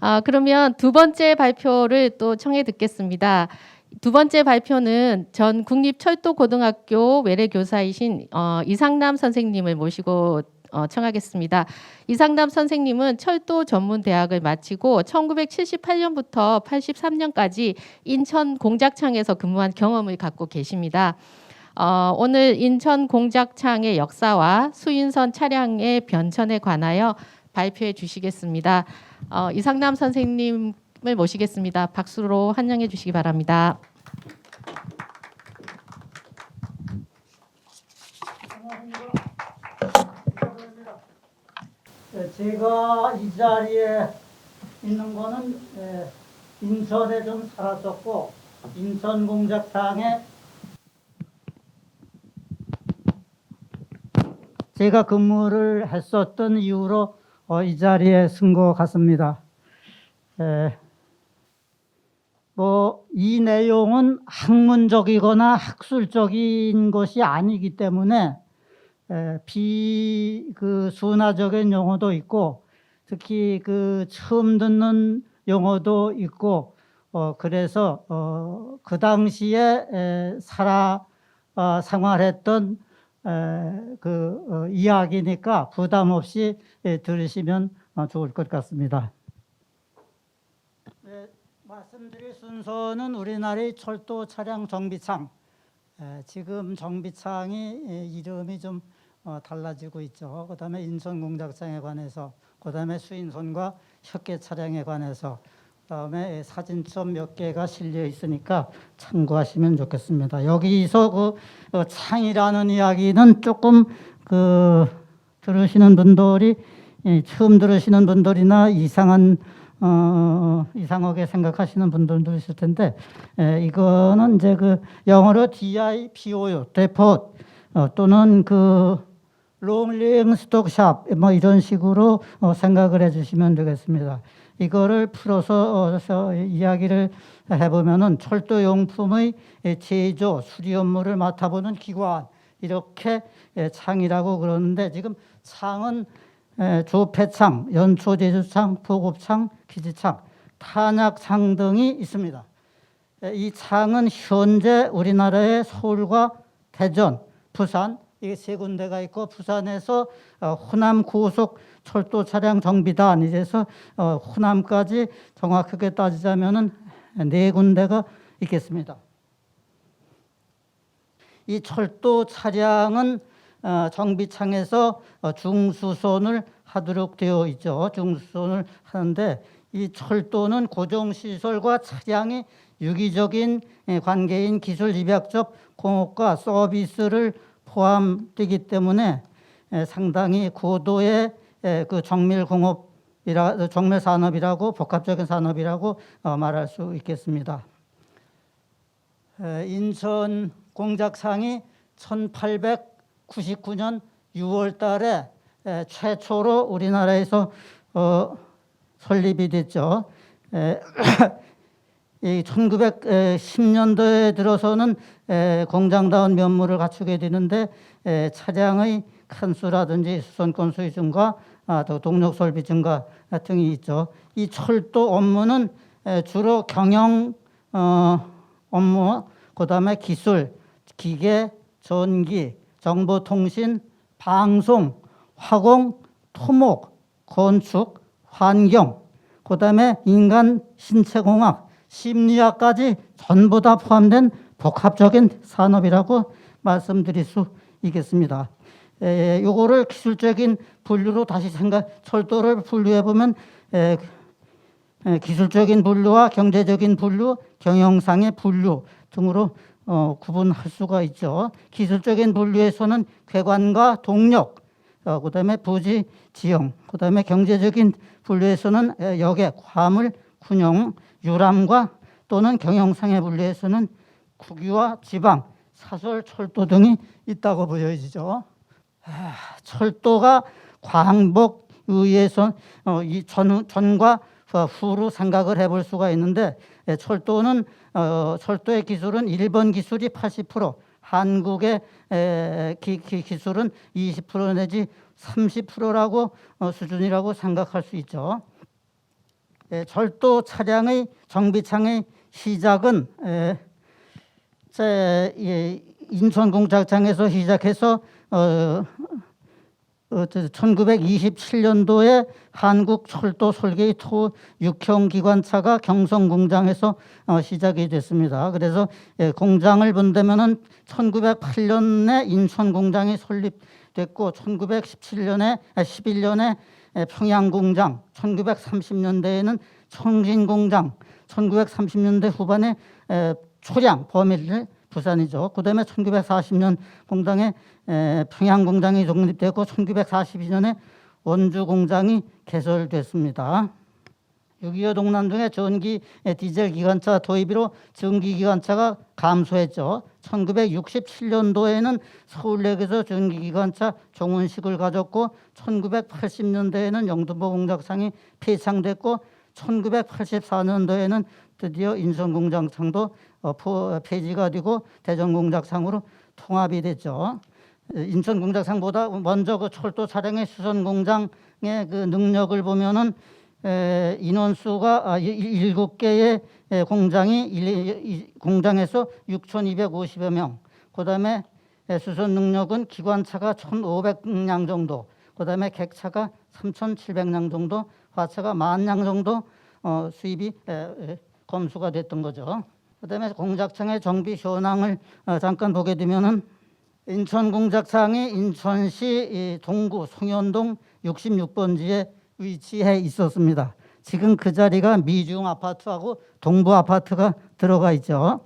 아, 그러면 두 번째 발표를 또 청해 듣겠습니다. 두 번째 발표는 전 국립철도고등학교 외래교사이신 어, 이상남 선생님을 모시고 어, 청하겠습니다. 이상남 선생님은 철도 전문 대학을 마치고 1978년부터 83년까지 인천 공작창에서 근무한 경험을 갖고 계십니다. 어, 오늘 인천 공작창의 역사와 수인선 차량의 변천에 관하여 발표해 주시겠습니다. 어, 이상남 선생님을 모시겠습니다. 박수로 환영해 주시기 바랍니다. 예, 제가 이 자리에 있는 거는 예, 인천에 좀 살았었고 인천 공작탕에 제가 근무를 했었던 이유로 어, 이 자리에 쓴 것 같습니다. 예, 뭐이 내용은 학문적이거나 학술적인 것이 아니기 때문에 에, 비 그 순화적인 용어도 있고 특히 그 처음 듣는 용어도 있고 어 그래서 어 그 당시에 에, 살아 어, 생활했던 에, 그 어, 이야기니까 부담 없이 에, 들으시면 어, 좋을 것 같습니다. 네, 말씀드릴 순서는 우리나라의 철도 차량 정비창 에, 지금 정비창이 에, 이름이 좀 어, 달라지고 있죠. 그 다음에 인천 공작장에 관해서, 그 다음에 수인선과 협계 차량에 관해서, 그 다음에 사진첩 몇 개가 실려 있으니까 참고하시면 좋겠습니다. 여기서 그 어, 창이라는 이야기는 조금 그 들으시는 분들이 예, 처음 들으시는 분들이나 이상한 어, 이상하게 생각하시는 분들도 있을 텐데 에, 이거는 이제 그 영어로 DIPO요, 데포 어, 또는 그 롱링 스톡샵 뭐 이런 식으로 어, 생각을 해주시면 되겠습니다. 이거를 풀어서 어, 서 이야기를 해보면은 철도 용품의 제조 수리 업무를 맡아보는 기관 이렇게 예, 창이라고 그러는데 지금 창은 에, 조폐창, 연초제조창, 보급창, 기지창, 탄약창 등이 있습니다. 에, 이 창은 현재 우리나라의 서울과 대전, 부산 이게 세 군데가 있고 부산에서 어, 호남 고속 철도 차량 정비단 이제서 어, 호남까지 정확하게 따지자면은 네 군데가 있겠습니다. 이 철도 차량은 어, 정비창에서 어, 중수선을 하도록 되어 있죠. 중수선을 하는데 이 철도는 고정시설과 차량이 유기적인 예, 관계인 기술 집약적 공업과 서비스를 포함되기 때문에 에, 상당히 고도의 에, 그 정밀 공업이라 정밀 산업이라고 복합적인 산업이라고 어, 말할 수 있겠습니다. 에, 인천 공작상이 1899년 6월 달에 에, 최초로 우리나라에서 어, 설립이 됐죠. 에, 이 1910년도에 들어서는 에, 공장다운 면모를 갖추게 되는데 에, 차량의 칸수라든지 수선 건수 이중과 아, 또 동력 설비 증가 등이 있죠. 이 철도 업무는 에, 주로 경영 어, 업무, 그다음에 기술, 기계, 전기, 정보통신, 방송, 화공, 토목, 건축, 환경, 그다음에 인간 신체공학, 심리학까지 전부 다 포함된 복합적인 산업이라고 말씀드릴 수 있겠습니다. 에, 요거를 기술적인 분류로 다시 생각, 철도를 분류해 보면 기술적인 분류와 경제적인 분류, 경영상의 분류 등으로 어, 구분할 수가 있죠. 기술적인 분류에서는 궤관과 동력, 어, 그 다음에 부지, 지형, 그 다음에 경제적인 분류에서는 에, 역의, 화물, 군용, 유람과 또는 경영상의 분류에서는 국유와 지방, 사설, 철도 등이 있다고 보여지죠. 아, 철도가 광복 의해서 어, 전과 후로 생각을 해볼 수가 있는데 예, 철도는 어, 철도의 기술은 일본 기술이 80%, 한국의 기술은 20% 내지 30%라고 어, 수준이라고 생각할 수 있죠. 에, 철도 차량의 정비창의 시작은 예, 인천 공작장에서 시작해서 어, 어, 1927년도에 한국 철도 설계의 토 6형 기관차가 경성 공장에서 어, 시작이 됐습니다. 그래서 예, 공장을 본다면은 1908년에 인천 공장이 설립됐고 1917년에 아, 11년에 예, 평양 공장, 1930년대에는 청진 공장, 1930년대 후반에 에, 초량 범일 부산이죠. 그 다음에 1940년 공장에 에, 평양 공장이 독립되고 1942년에 원주 공장이 개설됐습니다. 6.25 동란 중에 전기 에, 디젤 기관차 도입으로 전기 기관차가 감소했죠. 1967년도에는 서울역에서 전기 기관차 종원식을 가졌고 1980년대에는 영등포 공작상이 폐창됐고 1984년도에는 드디어 인천 공장상도 어, 포- 폐지가 되고 대전 공작상으로 통합이 됐죠. 에, 인천 공작상보다 먼저 그 철도 차량의 수선 공장의 그 능력을 보면은 에, 인원수가 아, 일- 일곱 개의 에, 공장이 공장에서 6,250여 명. 그다음에 에, 수선 능력은 기관차가 1,500량 정도. 그다음에 객차가 3,700량 정도, 화차가 만량 정도 어, 수입이 검수가 됐던 거죠. 그다음에 공작청의 정비 현황을 어, 잠깐 보게 되면은 인천 공작청이 인천시 이 동구 송현동 66번지에 위치해 있었습니다. 지금 그 자리가 미중 아파트하고 동부 아파트가 들어가 있죠.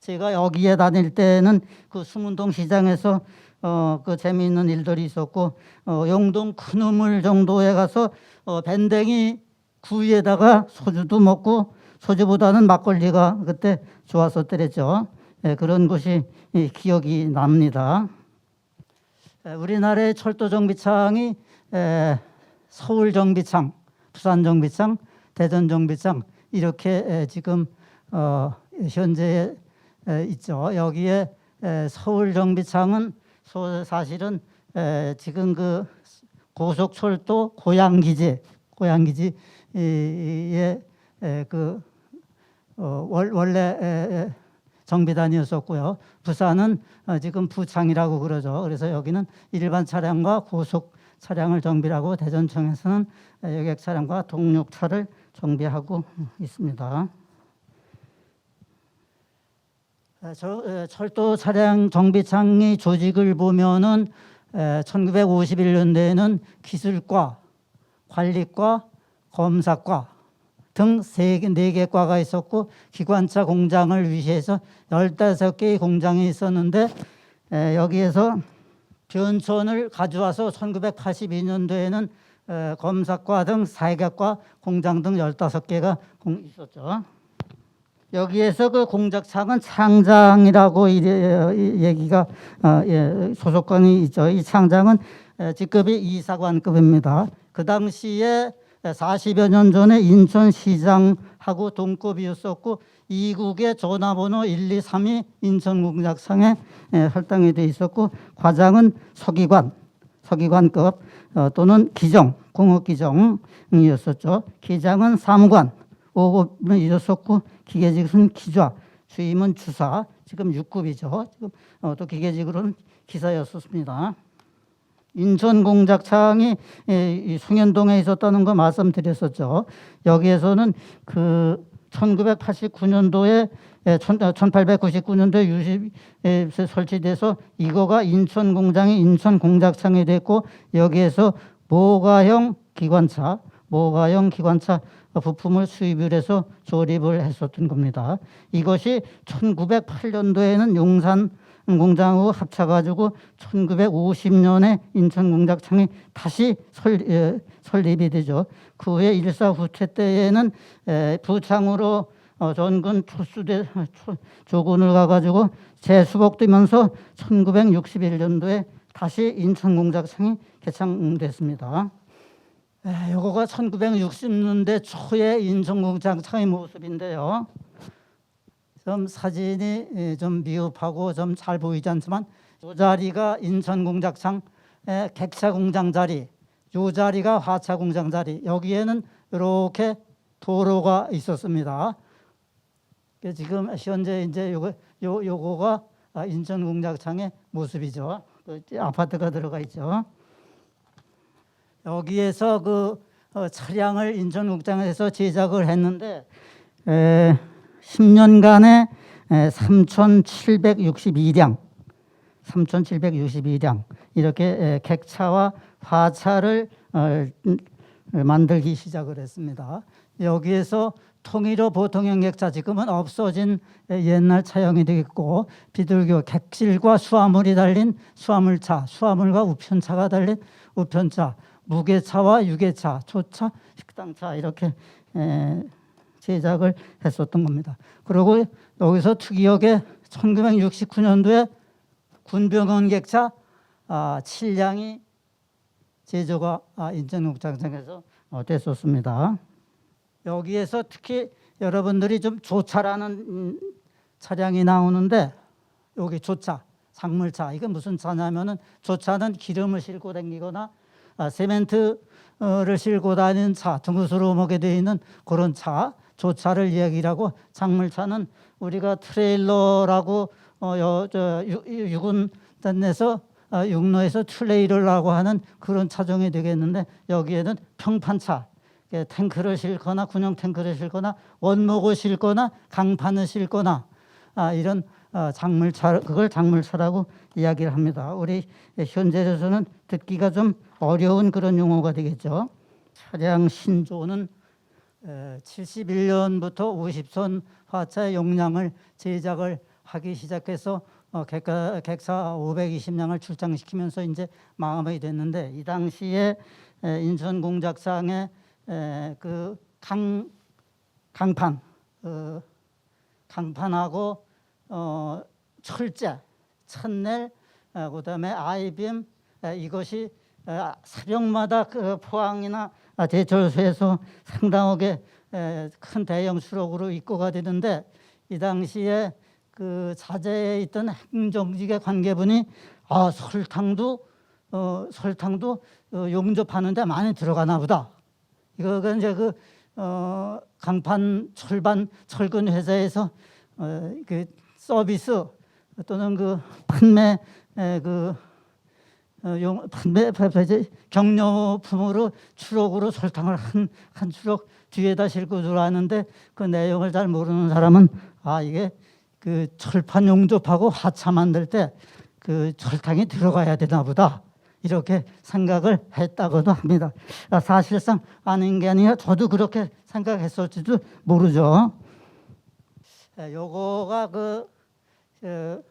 제가 여기에 다닐 때는 그 수문동 시장에서 어, 그 재미있는 일들이 있었고 어, 영동 큰 우물 정도에 가서 어, 밴댕이 구이에다가 소주도 먹고 소주보다는 막걸리가 그때 좋았었더랬죠. 예, 그런 것이 이, 기억이 납니다. 에, 우리나라의 철도 정비창이 에, 서울 정비창, 부산 정비창, 대전 정비창 이렇게 에, 지금 어, 현재 에, 있죠. 여기에 에, 서울 정비창은 소- 사실은 에, 지금 그 고속철도 고양기지 고양기지의 그 어, 월- 원래 정비단이었었고요. 부산은 어, 지금 부창이라고 그러죠. 그래서 여기는 일반 차량과 고속 차량을 정비하고 대전청에서는 에, 여객 차량과 동력차를 정비하고 있습니다. 에, 저, 에, 철도 차량 정비창의 조직을 보면은 에, 1951년도에는 기술과, 관리과, 검사과 등세 개, 네개 과가 있었고 기관차 공장을 위시해서 15개의 공장이 있었는데 에, 여기에서 변천을 가져와서 1982년도에는 에, 검사과 등 사회학과 공장 등 15개가 있었죠. 여기에서 그 공작창은 창장이라고 얘기가 어, 예, 소속관이 있죠. 이 창장은 에, 직급이 이사관급입니다. 그 당시에 40여 년 전에 인천시장하고 동급이었었고 이국의 전화번호 1, 2, 3이 인천공작상에 에, 할당이 돼 있었고 과장은 서기관, 서기관급 어, 또는 기정, 공업기정이었었죠. 기장은 사무관, 5급은 있었었고 기계직은 기좌, 주임은 주사, 지금 6급이죠. 지금 어, 또 기계직으로는 기사였었습니다. 인천 공작창이 예, 이 송현동에 있었다는 거 말씀드렸었죠. 여기에서는 그 1989년도에 1899년도에 유십에 설치돼서 이거가 인천 공장이 인천 공작창이 됐고 여기에서 모가형 기관차, 모가형 기관차 부품을 수입을 해서 조립을 했었던 겁니다. 이것이 1908년도에는 용산 공장하고 합쳐가지고 1950년에 인천 공작청이 다시 설립이 되죠. 그 후에 일사 후퇴 때에는 에, 부창으로 어, 전군 초수대 초, 조군을 가가지고 재수복되면서 1961년도에 다시 인천 공작청이 개창됐습니다. 에, 요거가 1960년대 초에 인천 공작청의 모습인데요. 좀 사진이 예, 좀 미흡하고 좀 잘 보이지 않지만 이 자리가 인천 공작창 의 객차 공장 자리, 이 자리가 화차 공장 자리. 여기에는 이렇게 도로가 있었습니다. 그 지금 현재 이제 요거 요 요거가 아, 인천 공작창의 모습이죠. 그 아파트가 들어가 있죠. 여기에서 그 어, 차량을 인천 공장에서 제작을 했는데 에, 10년간에 3,762량, 3,762량 이렇게 에, 객차와 화차를 어, 음, 만들기 시작을 했습니다. 여기에서 통일호 보통형 객차 지금은 없어진 에, 옛날 차형이 되겠고 비둘기 객실과 수화물이 달린 수화물차, 수화물과 우편차가 달린 우편차, 무게차와 유게차, 초차, 식당차 이렇게 에, 제작을 했었던 겁니다. 그리고 여기서 특이하게 1969년도에 군병원 객차 아, 7량이 제조가 아, 인천국장청에서 어, 됐었습니다. 여기에서 특히 여러분들이 좀 조차라는 음, 차량이 나오는데 여기 조차, 작물차 이건 무슨 차냐면은 조차는 기름을 싣고 다니거나 아, 세멘트를 싣고 다니는 차, 등구스로 먹게 되어 있는 그런 차, 조차를 이야기하고 작물차는 우리가 트레일러라고 어, 여, 저, 유- 유- 육군단에서 어, 육로에서 트레일러라고 하는 그런 차종이 되겠는데 여기에는 평판차, 예, 탱크를 싣거나 군용 탱크를 싣거나 원목을 싣거나 강판을 싣거나 아, 이런 어, 작물차 그걸 작물차라고 이야기를 합니다. 우리 현재로서는 듣기가 좀 어려운 그런 용어가 되겠죠. 차량 신조는 71년부터 50선 화차의 용량을 제작을 하기 시작해서 어, 객가, 객사 520량을 출장시키면서 이제 마감이 됐는데 이 당시에 에, 인천 공작상에 에, 그 강, 강판 어, 강판하고 어, 철제, 어, 그다음에 아이빔 에, 이것이 에, 사령마다 그 포항이나 아, 제철소에서 상당하게 에, 큰 대형 수록으로 입고가 되는데 이 당시에 그 자재에 있던 행정직의 관계분이 아 설탕도 어, 설탕도 어, 용접하는데 많이 들어가나 보다. 이거가 이제 그 어, 강판 철반 철근 회사에서 어, 그 서비스 또는 그 판매 에, 그 어, 용 판매 판매 경료품으로 추록으로 설탕을 한 한 추록 뒤에다 싣고 들어왔는데 그 내용을 잘 모르는 사람은 아 이게 그 철판 용접하고 하차 만들 때 그 설탕이 들어가야 되나 보다 이렇게 생각을 했다고도 합니다. 아, 사실상 아닌 게 아니라 저도 그렇게 생각했을지도 모르죠. 에, 요거가 그 어,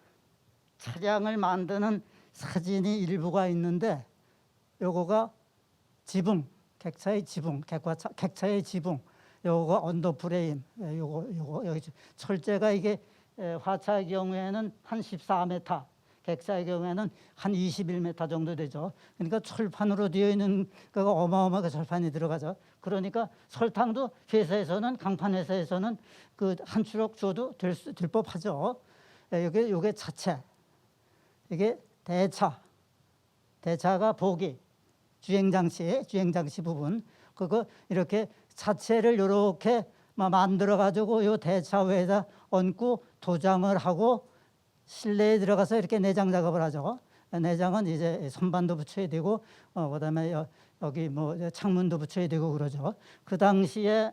차량을 만드는 사진이 일부가 있는데 요거가 지붕 객차의 지붕 객화차 객차의 지붕 요거 언더 프레임 예, 요거 요거 여기 철제가 이게 에, 화차의 경우에는 한 14m 객차의 경우에는 한 21m 정도 되죠. 그러니까 철판으로 되어 있는 그 어마어마하게 철판이 들어가죠. 그러니까 설탕도 회사에서는 강판 회사에서는 그 한 추럭 줘도 될, 수- 될 법하죠. 예, 요게 요게 차체 이게 대차 대차가 보기 주행 장치 주행 장치 부분 그거 이렇게 차체를 이렇게 만들어 가지고 요 대차 위에다 얹고 도장을 하고 실내에 들어가서 이렇게 내장 작업을 하죠. 내장은 이제 선반도 붙여야 되고 어 그다음에 여, 여기 뭐 창문도 붙여야 되고 그러죠. 그 당시에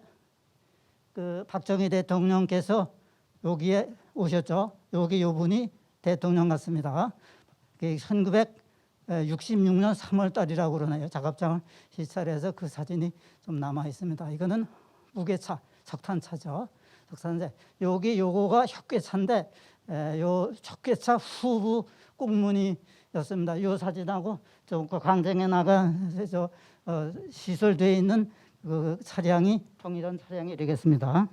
그 박정희 대통령께서 여기에 오셨죠. 여기 요 분이 대통령 같습니다. 1966년 3월 달이라고 그러네요. 작업장을 시찰해서 그 사진이 좀 남아 있습니다. 이거는 무게차, 석탄차죠. 석탄차. 여기 요거가 혁괴차인데 에, 요 혁괴차 후부 꽁무니였습니다. 요 사진하고 저 광장에 나가 저 어, 시설되어 있는 그 차량이 통일한 차량이 되겠습니다.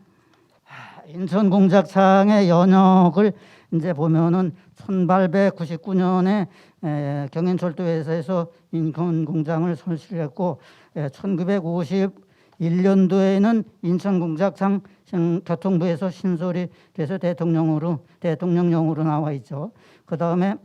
하, 인천 공작창의 연역을 이제 보면은 1899년에 에, 경인철도회사에서 인천 공장을 설치했고 에, 1951년도에는 인천 공작창 신- 교통부에서 신설이 돼서 대통령으로 대통령령으로 나와 있죠. 그 다음에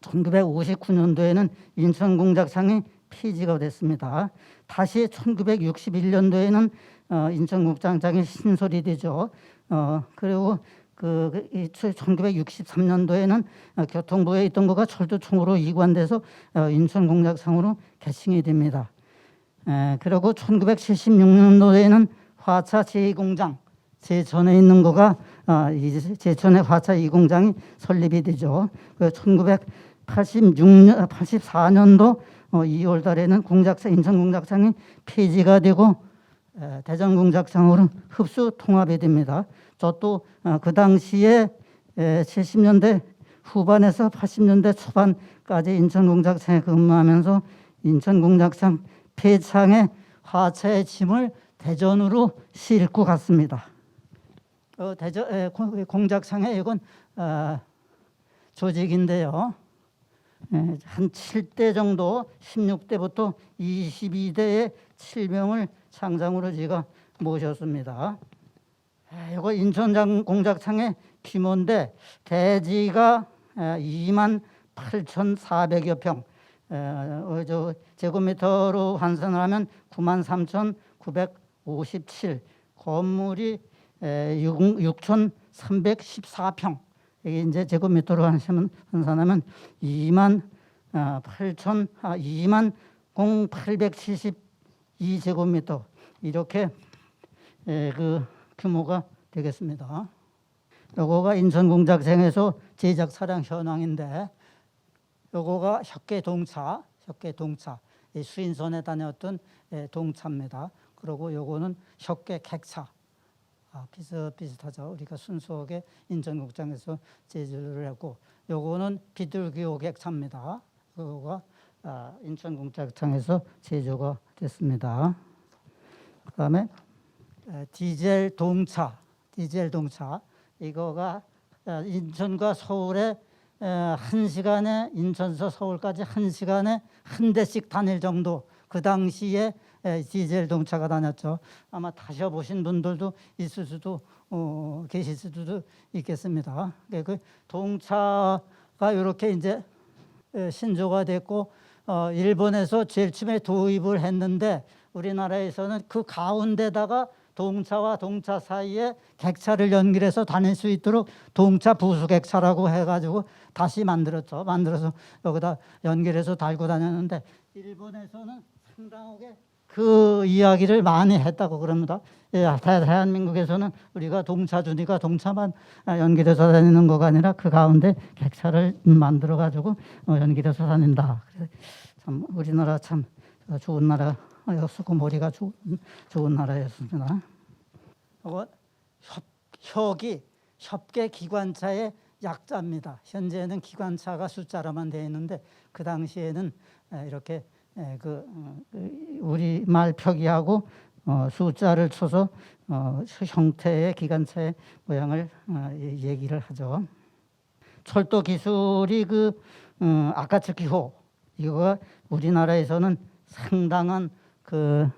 1959년도에는 인천 공작창이 폐지가 됐습니다. 다시 1961년도에는 어, 인천국장장이 신설이 되죠. 어, 그리고 그 1963년도에는 어, 교통부에 있던 거가 철도청으로 이관돼서 어, 인천공작상으로 개칭이 됩니다. 에, 그리고 1976년도에는 화차 제2공장 제천에 있는 거가 아, 이 제천의 화차 2공장이 설립이 되죠. 그 1986년 84년도 어, 2월 달에는 공작사 인천 공작장이 폐지가 되고 에, 대전 공작장으로 흡수 통합이 됩니다. 저도 어, 그 당시에 에, 70년대 후반에서 80년대 초반까지 인천 공작장에 근무하면서 인천 공작장 폐창에 화차의 짐을 대전으로 싣고 갔습니다. 어, 대전 에, 공- 공작상의 이건 아, 조직인데요. 에, 한 7대 정도 16대부터 22대의 7명을 상장으로 제가 모셨습니다. 에, 이거 인천장 공작창의 규모인데 대지가 에, 2만 8,400여 평. 에, 어, 저 제곱미터로 환산을 하면 9만 3,957 건물이 6,314평 이게 이제 제곱미터로 환산하면 2만 8천 아 2만 0872 제곱미터 이렇게 에, 그 규모가 되겠습니다. 요거가 인천공작생에서 제작 차량 현황인데 요거가 혁계 동차, 혁계 동차, 이 수인선에 다녔던 예, 동차입니다. 그리고 요거는 혁계 객차, 아, 비슷비슷하죠. 우리가 순수하게 인천국장에서 제조를 했고, 요거는 비둘기 객차입니다. 그거가 아, 인천국장에서 제조가 됐습니다. 그 다음에 에, 디젤 동차, 디젤 동차 이거가 아, 인천과 서울에 에, 한 시간에 인천서 서울까지 한 시간에 한 대씩 다닐 정도 그 당시에 에, 디젤 동차가 다녔죠. 아마 타셔보신 분들도 있을 수도 어, 계실 수도 있겠습니다. 네, 그 동차가 이렇게 이제 에, 신조가 됐고 어, 일본에서 제일 처음에 도입을 했는데 우리나라에서는 그 가운데다가 동차와 동차 사이에 객차를 연결해서 다닐 수 있도록 동차 부수객차라고 해가지고 다시 만들었죠. 만들어서 여기다 연결해서 달고 다녔는데 일본에서는 상당하게 그 이야기를 많이 했다고 그럽니다. 예, 대- 대한민국에서는 우리가 동차 주니까 동차만 아, 연결해서 다니는 거가 아니라 그 가운데 객차를 만들어 가지고 어, 연결해서 다닌다. 참 우리나라 참 어, 좋은 나라였었고 머리가 좋은, 좋은 나라였습니다. 이거 협, 혁이 협계 기관차의 약자입니다. 현재는 기관차가 숫자로만 되어 있는데 그 당시에는 에, 이렇게 에, 그, 어, 그 우리 말 표기하고 어, 숫자를 쳐서 어, 형태의 기관차의 모양을 어, 이- 얘기를 하죠. 철도 기술이 그 어, 아카츠 기호 이거가 우리나라에서는 상당한 그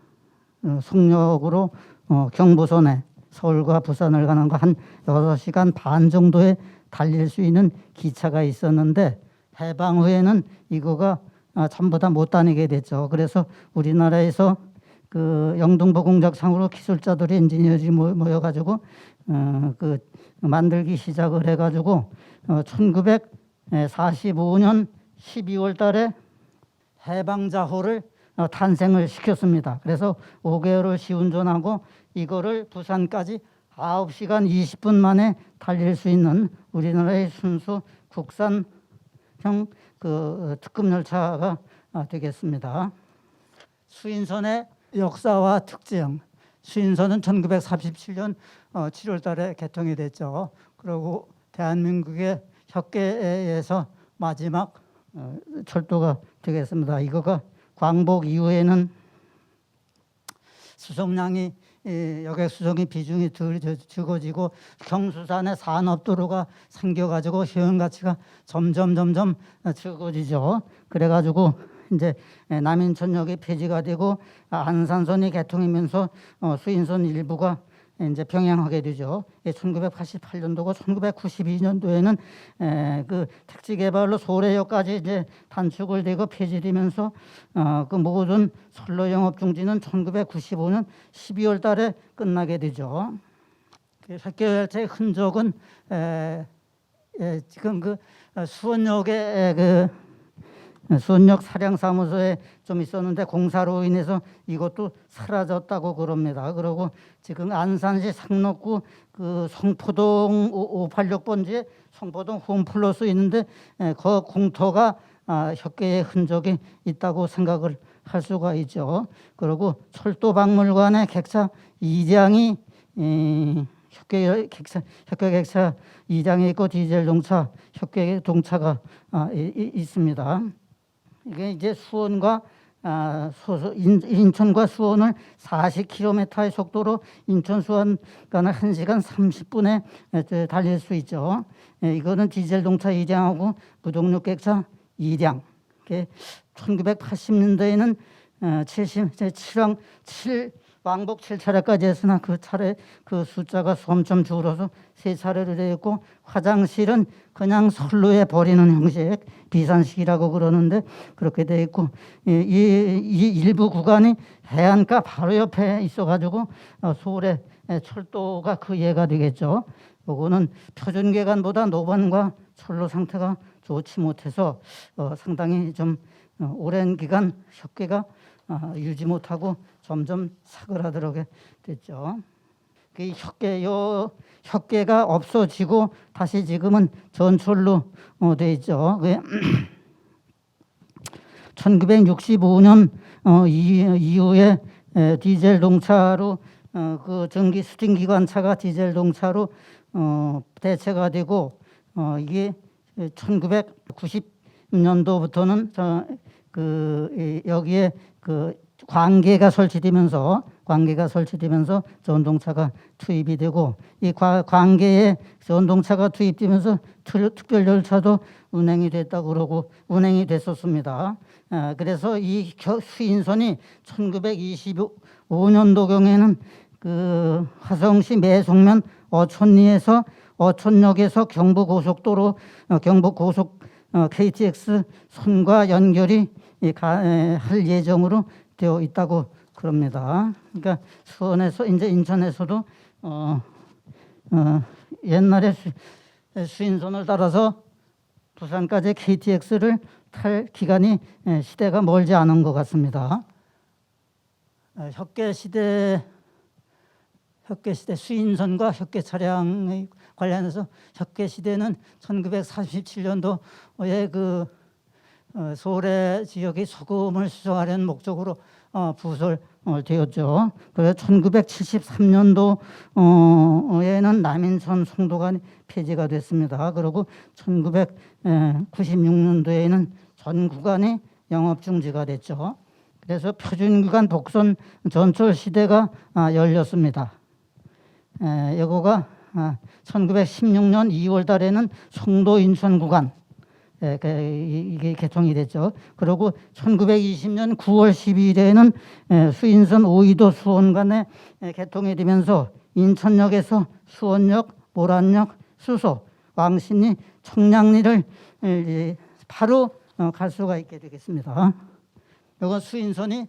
어, 속력으로 어, 경부선에 서울과 부산을 가는 거 한 여섯 시간반 정도에 달릴 수 있는 기차가 있었는데 해방 후에는 이거가 아, 전부 다 못 다니게 됐죠. 그래서 우리나라에서 그 영등포 공작상으로 기술자들이 엔지니어들이 모- 모여가지고 어, 그 만들기 시작을 해가지고 어, 1945년 12월 달에 해방자호를 어, 탄생을 시켰습니다. 그래서 5개월을 시운전하고 이거를 부산까지 9시간 20분 만에 달릴 수 있는 우리나라의 순수 국산 형그 특급 열차가 아, 되겠습니다. 수인선의 역사와 특징. 수인선은 1947년 7월 달에 개통이 됐죠. 그리고 대한민국의 협계에서 마지막 어, 철도가 되겠습니다. 이거가 광복 이후에는 수송량이 이 여객 수송의 비중이 덜 저- 적어지고 경수산에 산업 도로가 생겨가지고 효용 가치가 점점 점점 적어지죠. 그래가지고 이제 남인천역이 폐지가 되고 안산선이 개통이면서 어, 수인선 일부가 이제 병행하게 되죠. 1988년도고 1992년도에는 그 택지 개발로 소래역까지 이제 단축을 되고 폐지되면서 어, 그 모든 선로 영업 중지는 1995년 12월 달에 끝나게 되죠. 그 학교열차의 흔적은 에, 에, 지금 그 어, 수원역에 그 수원역 사량사무소에 좀 있었는데 공사로 인해서 이것도 사라졌다고 그럽니다. 그리고 지금 안산시 상록구 그 성포동 586번지에 성포동 홈플러스 있는데 에, 그 공터가 아, 혁계의 흔적이 있다고 생각을 할 수가 있죠. 그리고 철도박물관의 객차 2장이 이, 혁계 객차 혁계 객차 2장에 있고 디젤 동차 혁계 동차가 아, 이, 이, 있습니다. 이게 이제 수원과 아, 소, 인, 인천과 수원을 40km의 속도로 인천 수원 간을 1시간 30분에 달릴 수 있죠. 예, 이거는 디젤 동차 2장하고 무동력 객차 2량. 1980년대에는 어, 70, 7 왕7 왕복 7차례까지 했으나 그 차례 그 숫자가 점점 줄어서 세 차례로 되어 있고 화장실은 그냥 선로에 버리는 형식 비산식이라고 그러는데 그렇게 되어 있고 이, 이, 이 일부 구간이 해안가 바로 옆에 있어가지고 어, 서울의 철도가 그 예가 되겠죠. 요거는 표준 계간보다 노반과 철로 상태가 좋지 못해서 어, 상당히 좀 어, 오랜 기간 협계가 어, 유지 못하고 점점 사그라들게 됐죠. 그 협계 요 협계가 없어지고 다시 지금은 전철로 어, 돼 있죠. 그 1965년 어, 이, 이후에 에, 디젤 동차로 어, 그 전기 수ting 기관차가 디젤 동차로 어, 대체가 되고 어, 이게 1990년도부터는 저, 그 이, 여기에 그 관계가 설치되면서 관계가 설치되면서 전동차가 투입이 되고 이 과- 관계에 전동차가 투입되면서 특- 특별 열차도 운행이 됐다고 그러고 운행이 됐었습니다. 아, 그래서 이 겨- 수인선이 1925년도경에는 그 화성시 매송면 어촌리에서 어촌역에서 경부고속도로 어, 경부고속 어, KTX 선과 연결이 할 예정으로 되어 있다고 그럽니다. 그러니까 수원에서 이제 인천에서도 어, 어, 옛날에 수, 수인선을 따라서 부산까지 KTX를 탈 기간이 에, 시대가 멀지 않은 것 같습니다. 어, 혁계 시대 혁계 시대 수인선과 혁계 차량에 관련해서 혁계 시대는 1947년도에 그 어, 소래 지역의 소금을 수송하려는 목적으로 어, 부설되었죠. 그래서 1973년도에는 남인선 송도간이 폐지가 됐습니다. 그리고 1996년도에는 전 구간이 영업 중지가 됐죠. 그래서 표준 구간 복선 전철 시대가 아, 열렸습니다. 아, 1916년 2월 달에는 송도 인천 구간 이- 이게 개통이 됐죠. 그리고 1920년 9월 12일에는 에, 수인선 오이도 수원 간에 에, 개통이 되면서 인천역에서 수원역, 모란역, 수소, 왕십리, 청량리를 바로 어, 갈 수가 있게 되겠습니다. 이거 수인선이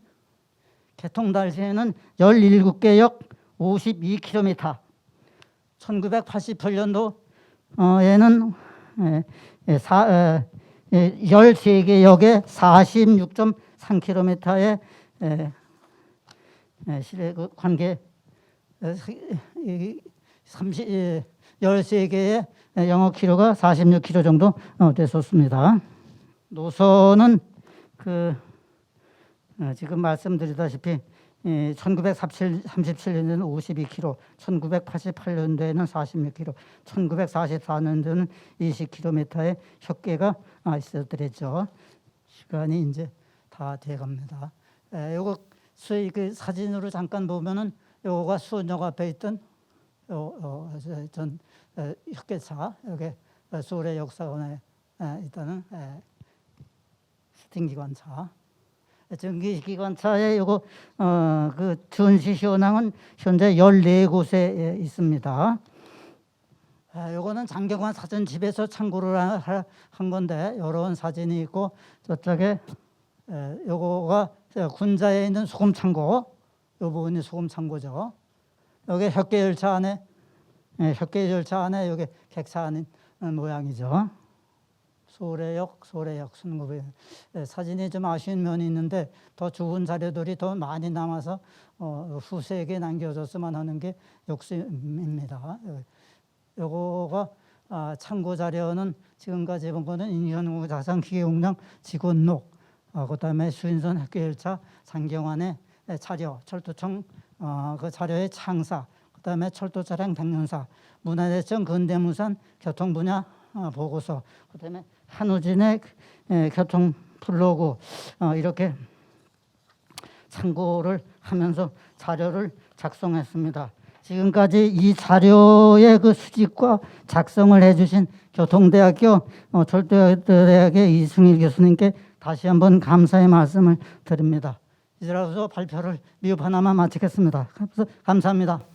개통 당시에는 17개 역 52km 1988년도에는 예, 사, 에, 예, 13개 역에 46.3km의 에, 에, 시내 그 관계 에, 시- 이 30, 예, 13개의 영업 키로가 46km 정도 어, 됐었습니다. 노선은 그 어, 지금 말씀드리다시피 1937년에는 52km, 1988년도에는 46km, 1944년도에는 20km의 협계가 아, 있었더랬죠. 시간이 이제 다 돼갑니다. 에, 요거 수의 그 사진으로 잠깐 보면은 요거가 수원역 앞에 있던 요, 어, 저- 전 에, 협계차 여기 어, 서울의 역사원에 에, 있다는 에, 스팅기관차. 전기기관차에 요거 어 그 전시 현황은 현재 14곳에 있습니다. 아, 요거는 장경환 사전집에서 참고를 한 건데 이런 사진이 있고 저쪽에 에, 요거가 군자에 있는 소금 창고 요 부분이 소금 창고죠. 여기 혁계 열차 안에 예, 혁계 열차 안에 여기 객차 안인 어, 모양이죠. 소래역, 소래역 순구부 예, 사진이 좀 아쉬운 면이 있는데 더 좋은 자료들이 더 많이 남아서 어, 후세에게 남겨줬으면 하는 게 욕심입니다. 예, 요거가 아, 참고 자료는 지금까지 본 거는 인현구 자산기계공장 직원록, 어, 그다음에 수인선 학교열차 장경환의 자료, 철도청 어, 그 자료의 창사, 그다음에 철도 차량 백년사, 문화대청 근대무산 교통 분야 어, 보고서, 그다음에 한우진의 에, 교통 블로그 어, 이렇게 참고를 하면서 자료를 작성했습니다. 지금까지 이 자료의 그 수집과 작성을 해주신 교통대학교 어, 철도대학의 이승일 교수님께 다시 한번 감사의 말씀을 드립니다. 이제라도 발표를 미흡 하나만 마치겠습니다. 감사합니다.